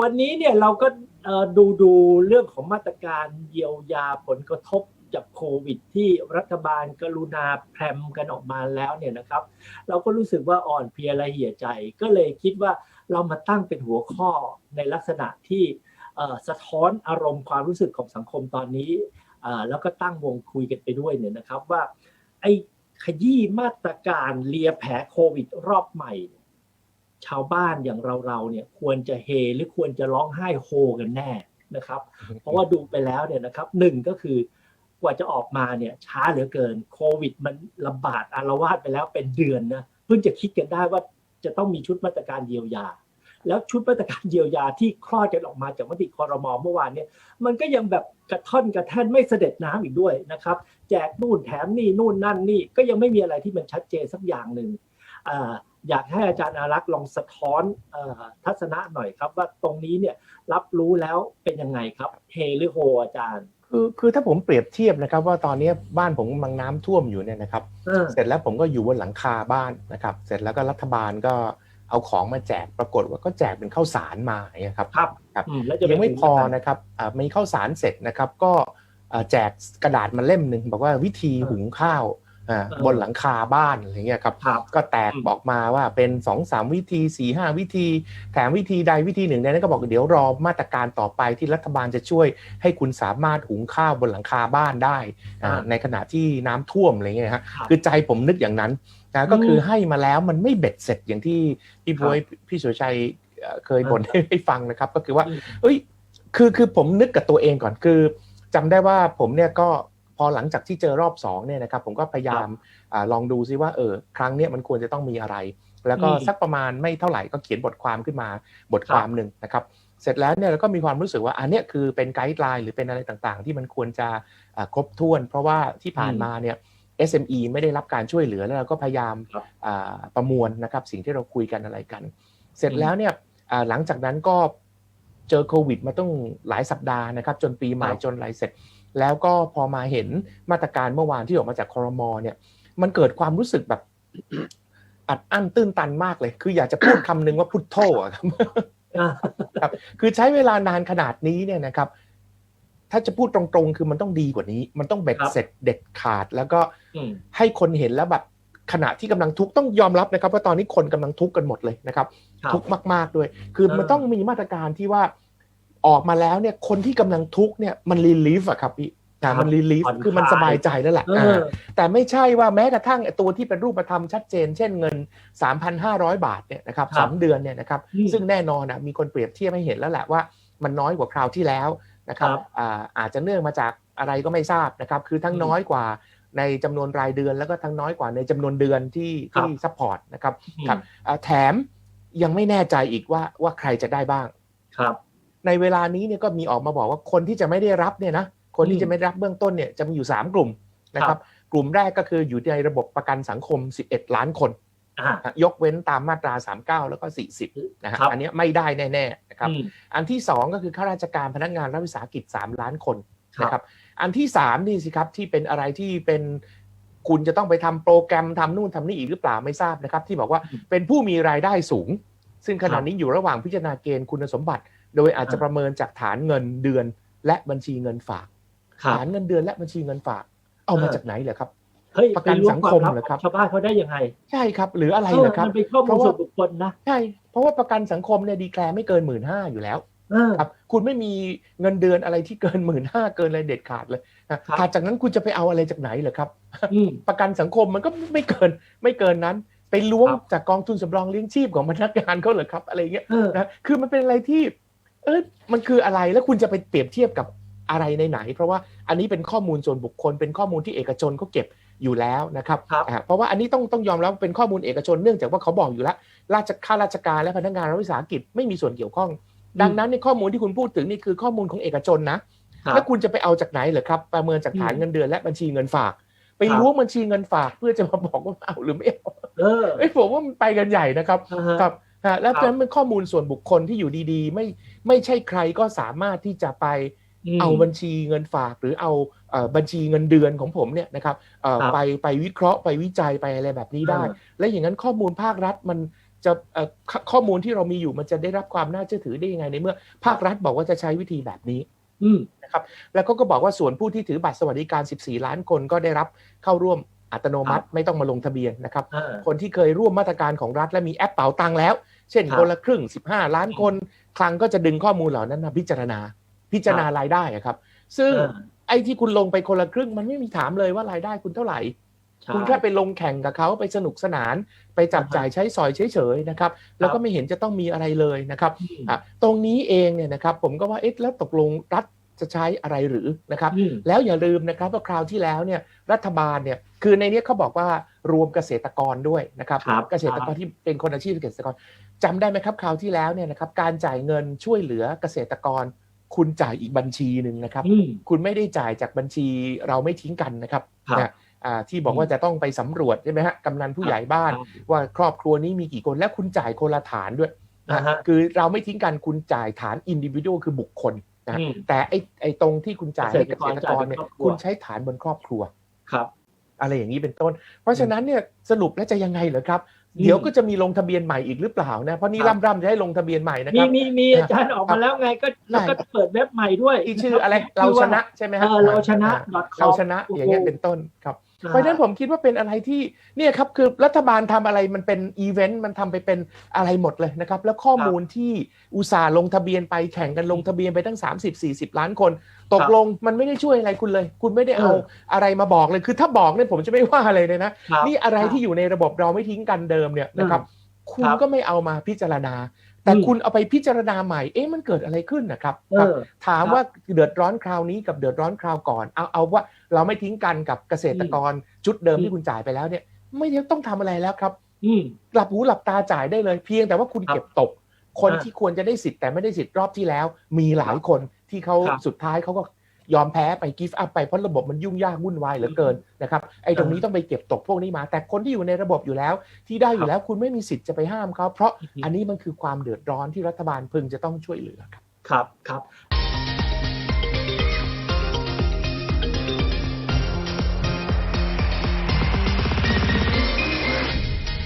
วันนี้เนี่ยเราก็ดูดูเรื่องของมาตรการเยียวยาผลกระทบจากโควิด ที่รัฐบาลกรุณาแพรมกันออกมาแล้วเนี่ยนะครับ เราก็รู้สึกว่าอ่อนเพลียละเหี่ยใจ ก็เลยคิดว่าเรามาตั้งเป็นหัวข้อในลักษณะที่สะท้อนอารมณ์ความรู้สึกของสังคมตอนนี้แล้วก็ตั้งวงคุยกันไปด้วยเนี่ยนะครับว่าไอ้ขยี้มาตรการเลียแผลโควิดรอบใหม่ ชาวบ้านอย่างเราเราๆเนี่ยควรจะเฮหรือควรจะร้องไห้โฮกันแน่นะครับ เพราะว่าดูไปแล้วเนี่ยนะครับหนึ่งก็คือกว่าจะออกมาเนี่ยช้าเหลือเกินโควิด มันระบาดอารวาสไปแล้วเป็นเดือนนะเพิ่งจะคิดกันได้ว่าจะต้องมีชุดมาตรการเยียวยา แล้วชุดมาตรการเยียวยาที่คลอดกันออกมาจากมติคอรมอเมื่อวานเนี่ยมันก็ยังแบบกระท่อนกระแท่นไม่เสด็จน้ำอีกด้วยนะครับ แจกนู่นแถมนี่นู่นนั่นนี่ก็ยังไม่มีอะไรที่มันชัดเจนสักอย่างหนึ่งอ่า อยากให้อาจารย์อารักษ์ลองสะท้อนเออทัศนะหน่อยครับ ว่าตรงนี้เนี่ยรับรู้แล้วเป็นยังไงครับเฮหรือโฮอาจารย์คือคือถ้าผมเปรียบเทียบนะครับ ว่าตอนนี้บ้านผมกำลังน้ำท่วมอยู่เนี่ยนะครับเออเสร็จแล้วผมก็อยู่บนหลังคาบ้านนะครับ เสร็จแล้วก็รัฐบาลก็เอาของมาแจกปรากฏว่าก็แจกเป็นข้าวสารมาอย่างเงี้ยครับครับครับอืมแล้วจะปยังไม่ถึพอหนะครับอ่ามีข้าวสารเสร็จนะครับ ก็อ่าแจกกระดาษมาเล่มหนึ่งบอกว่าวิธีเออหุงข้าวอ่าเออ บนหลังคาบ้านอะไรเงี้ยครับครับก็แตกอืมบอกมาว่าเป็น2อสามวิธี4ี่ห้าวิธี แถมวิธีใดวิธีหนึ่งในนั้นก็บอกเดี๋ยวรอมาตรการต่อไปที่รัฐบาลจะช่วย ให้คุณสามารถหุงข้าวบนหลังคาบ้านได้อ่าอ่าในขณะที่น้ำท่วมอะไรเงี้ยฮะครับคือใจผมนึกอย่างนั้นนะก็คือมให้มาแล้วมันไม่เบ็ดเสร็จอย่างที่พี่ครับบวยพี่สุรชัยเอ่อเคยบ่นอ่าให้ฟังนะครับ ก็คือว่าอืมเอ้ยคือคือผมนึกกับตัวเองก่อนคือจำได้ว่าผมเนี่ยก็ พอหลังจากที่เจอรอบสองเนี่ยนะครับผมก็พยายามอาลองดูซิว่าเออครั้งเนี้ยมันควรจะต้องมีอะไร แล้วก็อืมสักประมาณไม่เท่าไหร่ก็เขียนบทความขึ้นมาบทความหนึ่งนะครับเสร็จแล้วเนี่ยเราก็มีความรู้สึกว่าอันเนี้ยคือเป็นไกด์ไลน์หรือเป็นอะไรต่างๆ ที่มันควรจะอ่าครบถ้วน เพราะว่าที่ผ่านมาเนี่ย SME ไม่ได้รับการช่วยเหลือแล้วเราก็พยายามครับอ่าประมวลนะครับสิ่งที่เราคุยกันอะไรกัน เสร็จอืมแล้วเนี่ยอ่าหลังจากนั้นก็เจอโควิดมาต้องหลายสัปดาห์นะครับ จนปีใหม่ครับจนอะไรเสร็จ แล้วก็พอมาเห็นมาตรการเมื่อวานที่ออกมาจากคอรมอเนี่ย มันเกิดความรู้สึกแบบอัดอั้นตื้นตันมากเลย คืออยากจะพูดคำนึงว่าพุทโธอะครับอ่าครับ คือใช้เวลานานขนาดนี้เนี่ยนะครับ ถ้าจะพูดตรงๆ คือมันต้องดีกว่านี้ มันต้องเบ็ดครับเสร็จเด็ดขาด แล้วก็อืมให้คนเห็นแล้วแบบขณะที่กำลังทุกข์ต้องยอมรับนะครับว่าตอนนี้คนกำลังทุกข์กันหมดเลยนะครับครับทุกข์มาก ๆด้วย คือเออมันต้องมีมาตรการที่ว่า ออกมาแล้วเนี่ยคนที่กำลังทุกข์เนี่ยมันรีลีฟอะครับพี่อ่ามันรีลีฟผ่อนคือมันคลายสบายใจแล้วแหละเออ่าอแต่ไม่ใช่ว่าแม้กระทั่งไอ้ตัวที่เป็นรูปธรรมชัดเจน เช่นเงิน 3,500 บาทเนี่ยนะครับครับสามเดือนเนี่ยนะครับอืมซึ่งแน่นอนนะมีคนเปรียบเทียบให้เห็นแล้วแหละว่ามันน้อยกว่าคราวที่แล้วนะครับครับอ่าอาจจะเนื่องมาจากอะไรก็ไม่ทราบนะครับคือทั้งอืมน้อยกว่าในจำนวนรายเดือนแล้วก็ทั้งน้อยกว่าในจำนวนเดือนที่ครับที่ซัพพอร์ตนะครับอืมครับอ่าแถมยังไม่แน่ใจอีกว่าว่าใครจะได้บ้างครับ ในเวลานี้เนี่ยก็มีออกมาบอกว่าคนที่จะไม่ได้รับเนี่ยนะคนอืที่มจะไม่ได้รับเบื้องต้นเนี่ยจะมีอยู่ 3 กลุ่มนะคครัรับบกลุ่มแรกก็คืออยู่ในระบบประกันสังคม 11 ล้านคนอ่านะยกเว้นตามมาตรา 39 แล้วก็ 40นะฮะครับอันเนี้ยไม่ได้แน่ๆนะครับอืมอันที่ 2 ก็คือข้าราชการพนักงานรัฐวิสาหกิจ 3 ล้านคนครับนะครับอันที่ 3 นี่สิครับที่เป็นอะไรที่เป็นคุณจะต้องไปทำโปรแกรมทำนู่นทำนี่อีกหรือเปล่าไม่ทราบนะครับ ที่บอกว่าอืมเป็นผู้มีรายได้สูง ซึ่งขณะครับนี้อยู่ระหว่างพิจารณาเกณฑ์คุณสมบัติ โดยอาจจะอ่าประเมินจากฐานเงินเดือนและบัญชีเงินฝากครับฐานเงินเดือนและบัญชีเงินฝาก เอามาเออจากไหนเหรอครับเฮ้ยประกันไล้วสังคมวาลับเหรอครับชาวบ้านเขาได้ยังไง ใช่ครับ หรืออะไรเอเหอรอครับมันเป็นข้อมูลเพราะว่าส่วนบุคคลนะใช่เพราะว่าประกันสังคมเนี่ยดีแคลร์ไม่เกินหมื่นห้าอยู่แล้วเออครับคุณไม่มีเงินเดือนอะไรที่เกินหมื่นห้าเกินอะไรเด็ดขาดเลยนะครับขาดจากนั้นคุณจะไปเอาอะไรจากไหนเหรอครับอืมประกันสังคมมันก็ไม่เกินไม่เกินนั้นไปล้วงครับจากกองทุนสำรองเลี้ยงชีพของพนักงานเขาเหรอครับอะไรเงี้ยเออนะคือมันเป็นอะไรที่ เออมันคืออะไรแล้วคุณจะไปเปรียบเทียบกับอะไรในไหน เพราะว่าอันนี้เป็นข้อมูลส่วนบุคคล เป็นข้อมูลที่เอกชนเขาเก็บอยู่แล้วนะครับครับอ่าเพราะว่าอันนี้ต้องต้องยอมรับว่าเป็นข้อมูลเอกชนเนื่องจากว่าเขาบอกอยู่แล้วราชข้าราชการและพนักงานรัฐวิสาหกิจไม่มีส่วนเกี่ยวข้อง ดังนั้นในข้อมูลที่คุณพูดถึงนี่คือข้อมูลของเอกชนนะครับแล้วคุณจะไปเอาจากไหนเหรอครับ ประเมินจากฐานอืมเงินเดือนและบัญชีเงินฝาก ไปครับล้วงบัญชีเงินฝากเพื่อจะมาบอกว่าเอาหรือไม่เอาเออเอ้ยผมว่ามันไปกันใหญ่นะครับอ่าฮะครับฮะ แล้วครับฉะนั้นเป็นข้อมูลส่วนบุคคลที่อยู่ดีๆ ไม่ไม่ใช่ใครก็สามารถที่จะไปมเอาบัญชีเงินฝากหรือเอาเอ่อบัญชีเงินเดือนของผมเนี่ยนะครับเอ่อครับไปไปวิเคราะห์ไปวิจัยไปอะไรแบบนี้ได้อ่าและอย่างนั้นข้อมูลภาครัฐมันจะเอ่อขข้อมูลที่เรามีอยู่มันจะได้รับความน่าเชื่อถือได้ยังไงในเมื่อ ภาครัฐบอกว่าจะใช้วิธีแบบนี้อืมแล้วก็ก็บอกว่าส่วนผู้ที่ถือบัตรสวัสดิการ 14 ล้านคนก็ได้รับเข้าร่วม อัตโนมัติไม่ต้องมาลงทะเบียนนะครับอ่าคนที่เคยร่วมมาตรการของรัฐและมีแอปเป๋าตังค์แล้ว เช่นครับคนละครึ่ง 15 ล้านคน คลังก็จะดึงข้อมูลเหล่านั้นมาพิจารณา พิจารณารายได้อะครับ ซึ่งอ่าไอ้ที่คุณลงไปคนละครึ่งมันไม่มีถามเลยว่ารายได้คุณเท่าไหร่ใช่คุณแค่ไปลงแข่งกับเขาไปสนุกสนาน ไปจับอ่าฮะจ่ายใช้สอยเฉยๆนะครับ แล้วก็ไม่เห็นจะต้องมีอะไรเลยนะครับอืมอะตรงนี้เองเนี่ยนะครับ ผมก็ว่าเอ๊ะแล้วตกลงรัฐจะใช้อะไรหรือนะครับอืมแล้วอย่าลืมนะครับว่าคราวที่แล้วเนี่ยรัฐบาลเนี่ย คือในเนี้ยเขาบอกว่ารวมเกษตรกรด้วยนะครับครับเกษตรกรที่เป็นคนอาชีพเกษตรกรจำได้ไหมครับคราวที่แล้วเนี่ยนะครับการจ่ายเงินช่วยเหลือเกษตรกร คุณจ่ายอีกบัญชีหนึ่งนะครับอืมคุณไม่ได้จ่ายจากบัญชีเราไม่ทิ้งกันนะครับครับนะอ่าที่บอกว่าจะต้องไปสำรวจใช่ไหมฮะกำนันผู้ใหญ่บ้านครับว่าครอบครัวนี้มีกี่คนและคุณจ่ายคนละฐานด้วยนะอ่าฮะคือเราไม่ทิ้งกันคุณจ่ายฐานอินดิวิ u a l คือบุคคลนะอืมแต่ไอ้ไอ้ตรงที่คุณจ่ายให้เกษตรกรเนี่ยเกษตรกรจ่ายเป็นครอบครัวคุณใช้ฐานบนครอบครัวครับ อะไรอย่างนี้เป็นต้น เพราะฉะนั้นเนี่ยสรุปแล้วจะยังไงเหรอครับอืมเดี๋ยวก็จะมีลงทะเบียนใหม่อีกหรือเปล่านะเพราะนี่ครับร่ำๆจะให้ลงทะเบียนใหม่นะคมีรับมีมีครับอาจารย์ออกมาแล้วไงก็ได้แล้วก็เปิดเว็บใหม่ด้วยที่ชื่ออะไรเราชนะใช่ไหมฮะเออเราชนะอ่า .com เราชนะอย่างเงี้ยเป็นต้นครับ เพราะฉะนั้นผมคิดว่าเป็นอะไรที่เนี่ยครับคือรัฐบาลทำอะไรมันเป็นอีเวนต์มันทำไปเป็นอะไรหมดเลยนะครับ แล้วข้อมูลที่อุตสาห์ลงทะเบียนไปแข่งกันลงทะเบียนไปตั้ง 30-40 ล้านคน ตกลงมันไม่ได้ช่วยอะไรคุณเลย คุณไม่ได้เอาเอออะไรมาบอกเลยคือถ้าบอกเนี่ยผมจะไม่ว่าอะไรเลยนะครับนี่อะไรครับที่อยู่ในระบบเราไม่ทิ้งกันเดิมเนี่ยนะครับ คุณครับก็ไม่เอามาพิจารณา แต่อืมคุณเอาไปพิจารณาใหม่ เอ๊ะมันเกิดอะไรขึ้นนะครับเอครับอถามว่าเดือดร้อนคราวนี้กับเดือดร้อนคราวก่อน เอาเอาว่าเราไม่ทิ้งกันกับเกษตรกรชุดเดิมอืมที่คุณจ่ายไปแล้วเนี่ย ไม่ต้องทำอะไรแล้วครับอืมหลับหูหลับตาจ่ายได้เลย เพียงแต่ว่าคุณครับเก็บตก คนอ่าที่ควรจะได้สิทธิ์แต่ไม่ได้สิทธิ์รอบที่แล้ว มีหลายคนที่เขาครับสุดท้ายเขาก็ ยอมแพ้ไปกิฟต์อัพไปเพราะระบบมันยุ่งยากวุ่นวายเหลือเกินนะครับไอ้ตรงนี้ต้องไปเก็บตกพวกนี้มา แต่คนที่อยู่ในระบบอยู่แล้ว ที่ได้อยู่แล้วคุณไม่มีสิทธิ์จะไปห้ามเขาเพราะอือฮึอันนี้มันคือความเดือดร้อนที่รัฐบาลพึงจะต้องช่วยเหลือครับครับครับ